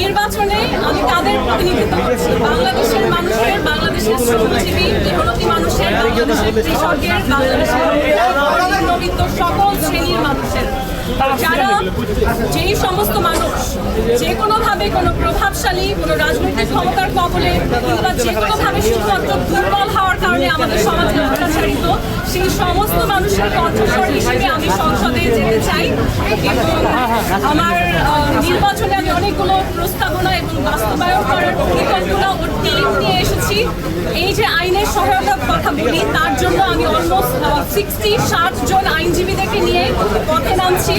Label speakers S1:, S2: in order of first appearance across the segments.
S1: নির্বাচনে আমি তাদের প্রতিনিধিত্ব বাংলাদেশের মানুষের, বাংলাদেশের শ্রমজীবী মেহনতি মানুষের, বাংলাদেশের কৃষকের, বাংলাদেশের সকল শ্রেণির মানুষের। যারা যেই সমস্ত মানুষ, যে কোনোভাবে কোনো প্রভাবশালী, কোনো রাজনৈতিক ক্ষমতার কবলে কিংবা যে কোনোভাবে শুধুমাত্র দুর্বল হওয়ার কারণে আমাদের সমাজে অত্যাচারিত, সেই সমস্ত মানুষের কণ্ঠস্বর হিসেবে আমি সংসদে যেতে আমার নির্বাচনে আমি অনেকগুলো প্রস্তাবনা এবং বাস্তবায়ন করার পরিকল্পনা ও টিম নিয়ে এসেছি। এই যে আইনের সহায়তার কথা বলি, তার জন্য আমি অলমোস্ট সিক্সটি ষাট জন আইনজীবীদেরকে নিয়ে পথে নামছি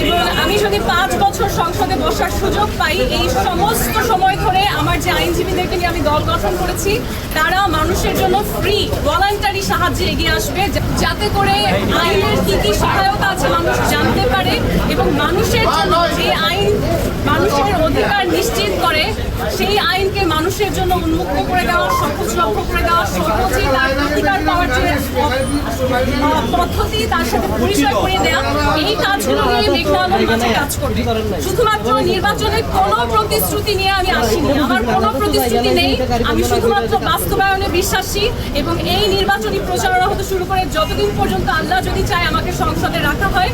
S1: এবং আমি যদি পাঁচ বছর সংসদে বসার সুযোগ পাই, এই সমস্ত সময় ধরে আমার যে আইনজীবীদেরকে নিয়ে আমি দল গঠন করেছি, তারা মানুষের জন্য ফ্রি ভলান্টারি সাহায্যে এগিয়ে আসবে যাতে করে আইনের কি কি সহায়তা আছে মানুষ জানতে পারে এবং মানুষের জন্য যে আইন মানুষের অধিকার নিশ্চিত করে সেই আইনকে মানুষের জন্য উন্মুক্ত করে দেওয়া লক্ষ্য করে দেওয়া এই কাজগুলো কাজ করবে শুধুমাত্র নির্বাচনে কোনো প্রতিশ্রুতি নিয়ে আমি আসিনি আমার কোনো প্রতিশ্রুতি নেই আমি শুধুমাত্র বাস্তবায়নে বিশ্বাসী এবং এই নির্বাচনী প্রচারণা হতে শুরু করে যতদিন পর্যন্ত আল্লাহ যদি চায় আমাকে সংসদে রাখা হয়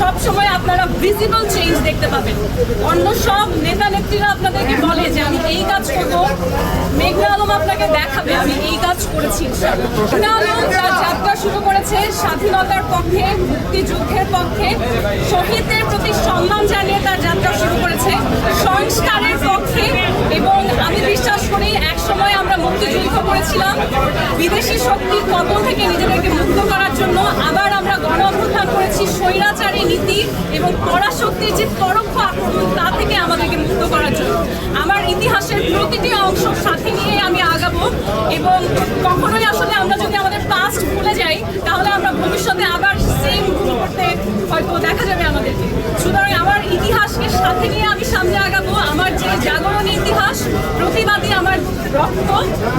S1: সব সময় আপনারা ভিজিবল চেঞ্জ দেখতে পাবেন অন্য সব নেতা নেত্রীরা আপনাদেরকে বলে যে আমি এই কাজ করব মেঘনা আলম আপনাকে দেখাবে, আমি এই কাজ করেছি। মেঘনা আলম তার যাত্রা শুরু করেছে, স্বাধীনতার পক্ষে, মুক্তিযুদ্ধের পক্ষে। শহীদদের প্রতি সম্মান জানিয়ে তার যাত্রা শুরু করেছে সংস্কারের পক্ষে এবং আমি বিশ্বাস করি এক সময় আমরা করেছিলাম বিদেশি শক্তির কবল থেকে নিজেদেরকে মুক্ত করার জন্য আবার আমরা গণ অভ্যুত্থান করেছি। স্বৈরাচারী নীতি এবং পরাশক্তির যে পরোক্ষ আক্রমণ, তা থেকে আমাদেরকে মুক্ত করার জন্য। আমার ইতিহাসের প্রতিটি অংশ সাথে নিয়ে আমি আগাবো এবং কখনোই আসলে আমরা যদি আমাদের পাস্ট ভুলে যাই, তাহলে আমরা ভবিষ্যতে আবার সেম ভুল করতে হয়তো দেখা যাবে আমাদেরকে। সুতরাং আমার ইতিহাসকে সাথে নিয়ে আমি সামনে আগাবো। আমার যে জাগরণ ইতিহাস রক্ত,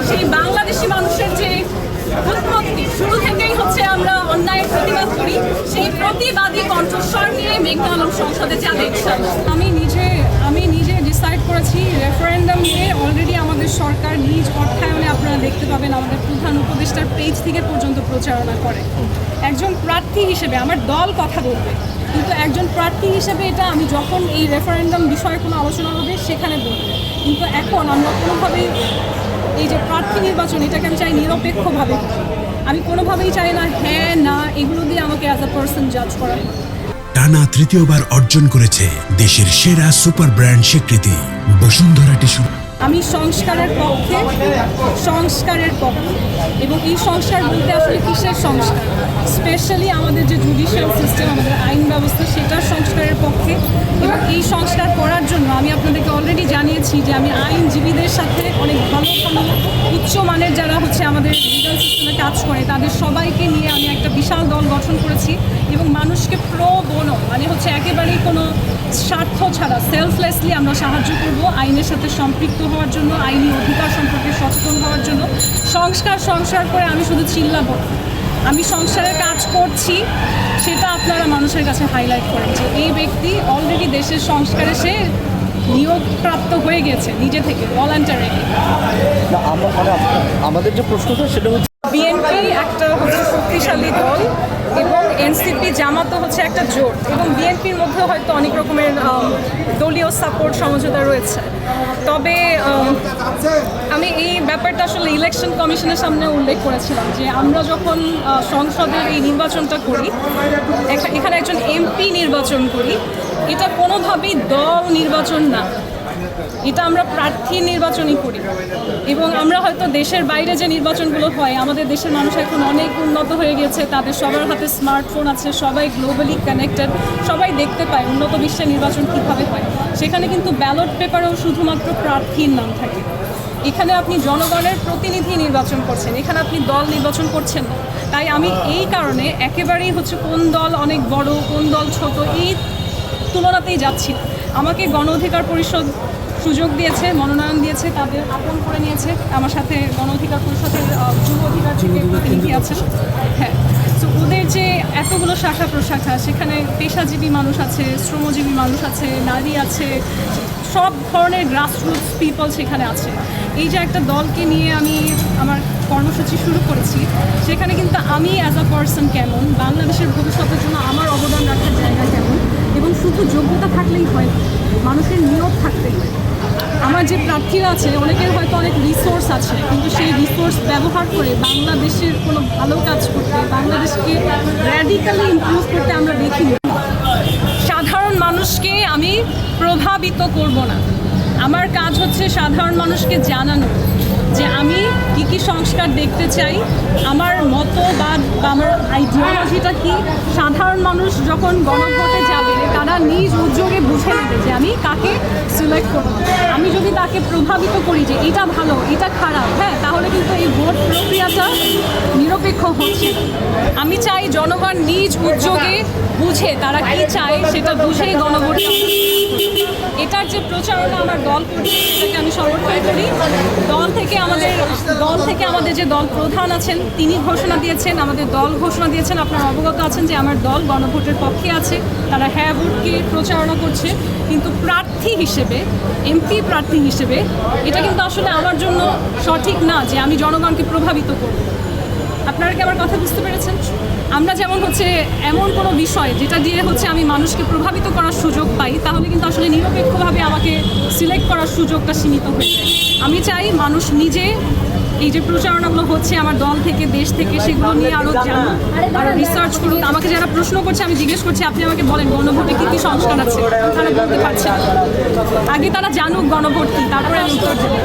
S1: সেই বাংলাদেশি মানুষের যে উৎপত্তি, শুরু থেকেই হচ্ছে আমরা অন্যায়ের প্রতিবাদ করি, সেই প্রতিবাদী কণ্ঠস্বর নিয়ে মেঘনা আলম সংসদে যাবে। আমি নিজে আমি নিজে ডিসাইড করেছি রেফারেন্ডাম নিয়ে। অলরেডি আমাদের সরকার নিজ অর্থায়নে আপনারা দেখতে পাবেন আমাদের প্রধান উপদেষ্টার পেজ থেকে পর্যন্ত প্রচারণা করে। একজন প্রার্থী হিসেবে আমার দল কথা বলবে, কিন্তু একজন প্রার্থী হিসেবে এটা আমি যখন এই রেফারেন্ডাম বিষয়ে কোনো আলোচনা হবে, সেখানে বলব। কিন্তু এখন আমরা কোনোভাবে এই যে প্রার্থী নির্বাচন এটাকে আমি চাই নিরপেক্ষভাবে। আমি কোনোভাবেই চাই না হ্যাঁ না এগুলো দিয়ে আমাকে অ্যাজ আ পার্সন জাজ করা
S2: টানা তৃতীয়বার অর্জন করেছে দেশের সেরা সুপার ব্র্যান্ড স্বীকৃতি বসুন্ধরা টিস্যু।
S1: আমি সংস্কারের পক্ষে সংস্কারের পক্ষে। এবং এই সংস্কার বলতে আসলে কিসের সংস্কার? স্পেশালি আমাদের যে জুডিশিয়াল সিস্টেম আমাদের আইন ব্যবস্থা সেটার সংস্কারের পক্ষে। এবং এই সংস্কার করার জানিয়েছি যে আমি আইনজীবীদের সাথে অনেক ভালো ভালো উচ্চমানের যারা হচ্ছে আমাদের লিগাল সিস্টেমে কাজ করে, তাদের সবাইকে নিয়ে আমি একটা বিশাল দল গঠন করেছি এবং মানুষকে প্রো বোনো মানে হচ্ছে একেবারেই কোনো স্বার্থ ছাড়া সেলফলেসলি আমরা সাহায্য করব আইনের সাথে সম্পৃক্ত হওয়ার জন্য, আইনি অধিকার সম্পর্কে সচেতন হওয়ার জন্য। সংস্কার সংস্কার করে আমি শুধু চিল্লাবো আমি সংসারের কাজ করছি, সেটা আপনারা মানুষের কাছে হাইলাইট করেন যে এই ব্যক্তি অলরেডি দেশের সংস্কারে সে নিয়োগপ্রাপ্ত হয়ে গেছে নিজে থেকে ভলান্টারি
S3: মানে আমাদের যে প্রশ্নটা সেটা হচ্ছে
S1: বিএনপি একটা হচ্ছে শক্তিশালী দল এবং এনসিপি জামাতও হচ্ছে একটা জোট এবং বিএনপির মধ্যে হয়তো অনেক রকমের দলীয় সাপোর্ট সমঝোতা রয়েছে। তবে আমি এই ব্যাপারটা আসলে ইলেকশন কমিশনের সামনে উল্লেখ করেছিলাম যে আমরা যখন সংসদের এই নির্বাচনটা করি এখানে একজন এমপি নির্বাচন করি এটা কোনোভাবেই দল নির্বাচন না। এটা আমরা প্রার্থী নির্বাচনই করি। এবং আমরা হয়তো দেশের বাইরে যে নির্বাচনগুলো হয়, আমাদের দেশের মানুষ এখন অনেক উন্নত হয়ে গেছে, তাদের সবার হাতে স্মার্টফোন আছে, সবাই গ্লোবালি কানেক্টেড সবাই দেখতে পায় উন্নত বিশ্বে নির্বাচন কীভাবে হয়। সেখানে কিন্তু ব্যালট পেপারেও শুধুমাত্র প্রার্থীর নাম থাকে। এখানে আপনি জনগণের প্রতিনিধি নির্বাচন করছেন, এখানে আপনি দল নির্বাচন করছেন না। তাই আমি এই কারণে একেবারেই হচ্ছে কোন দল অনেক বড়, কোন দল ছোট, এই তুলনাতেই যাচ্ছি না। আমাকে গণ অধিকার পরিষদ সুযোগ দিয়েছে মনোনয়ন দিয়েছে তাদের আপন করে নিয়েছে। আমার সাথে গণ অধিকার পরিষদের যুব অধিকার থেকে প্রতিনিধি আছেন। হ্যাঁ। তো ওদের যে এতগুলো শাখা প্রশাখা সেখানে পেশাজীবী মানুষ আছে শ্রমজীবী মানুষ আছে নারী আছে সব ধরনের গ্রাসরুটস পিপল সেখানে আছে। এই যে একটা দলকে নিয়ে আমি আমার কর্মসূচি শুরু করেছি সেখানে কিন্তু আমি অ্যাজ আ পার্সন কেমন বাংলাদেশের ভবিষ্যতের জন্য আমার অবদান এবং শুধু যোগ্যতা থাকলেই হয়, মানুষের নিয়োগ থাকতে হয়। আমার যে প্রার্থীরা আছে, অনেকের হয়তো অনেক রিসোর্স আছে, কিন্তু সেই রিসোর্স ব্যবহার করে বাংলাদেশের কোনো ভালো কাজ করতে, বাংলাদেশকে র্যাডিক্যালি ইমপ্রুভ করতে আমরা দেখিনি সাধারণ মানুষকে আমি প্রভাবিত করব না। আমার কাজ হচ্ছে সাধারণ মানুষকে জানানো যে আমি কী কী সংস্কার দেখতে চাই, আমার মতবাদ বা আমার আইডিওলজিটা কি? সাধারণ মানুষ যখন গণভোটে যাবে নিজ উদ্যোগে বুঝে নেবে যে আমি কাকে সিলেক্ট করব। আমি যদি তাকে প্রভাবিত করি যে এটা ভালো, এটা খারাপ হ্যাঁ তাহলে কিন্তু এই ভোট প্রক্রিয়াটা নিরপেক্ষ হচ্ছে আমি চাই জনগণ নিজ উদ্যোগে বুঝে তারা কি চায় সেটা বুঝেই গণভোটে এটার যে প্রচারণা আমার দল করছে সেটাকে আমি সমর্থন করি। দল থেকে আমাদের দল থেকে আমাদের যে দল প্রধান আছেন, তিনি ঘোষণা দিয়েছেন, আমাদের দল ঘোষণা দিয়েছেন। আপনারা অবগত আছেন যে আমার দল গণভোটের পক্ষে আছে। তারা হ্যাঁ ভোটকে প্রচারণা করছে। কিন্তু প্রার্থী হিসেবে, এমপি প্রার্থী হিসেবে, এটা কিন্তু আসলে আমার জন্য সঠিক না যে আমি জনগণকে প্রভাবিত করব। আপনারা কি আমার কথা বুঝতে পেরেছেন? আমরা যেমন হচ্ছে এমন কোনো বিষয় যেটা দিয়ে হচ্ছে আমি মানুষকে প্রভাবিত করার সুযোগ পাই, তাহলে কিন্তু আসলে নিরপেক্ষভাবে আমাকে সিলেক্ট করার সুযোগটা সীমিত হয়ে যায়। আমি চাই মানুষ নিজে এই যে প্রচারণাগুলো হচ্ছে আমার দল থেকে, দেশ থেকে, সেগুলো নিয়ে আরও জানুক আরও রিসার্চ করুন আমাকে যারা প্রশ্ন করছে, আমি জিজ্ঞেস করছি, আপনি আমাকে বলেন গণভোটে কী কী সংস্কার আছে? তারা বলতে পারছে আগে তারা জানুক গণভোট কী, তারপরে আমি উত্তর দেবো।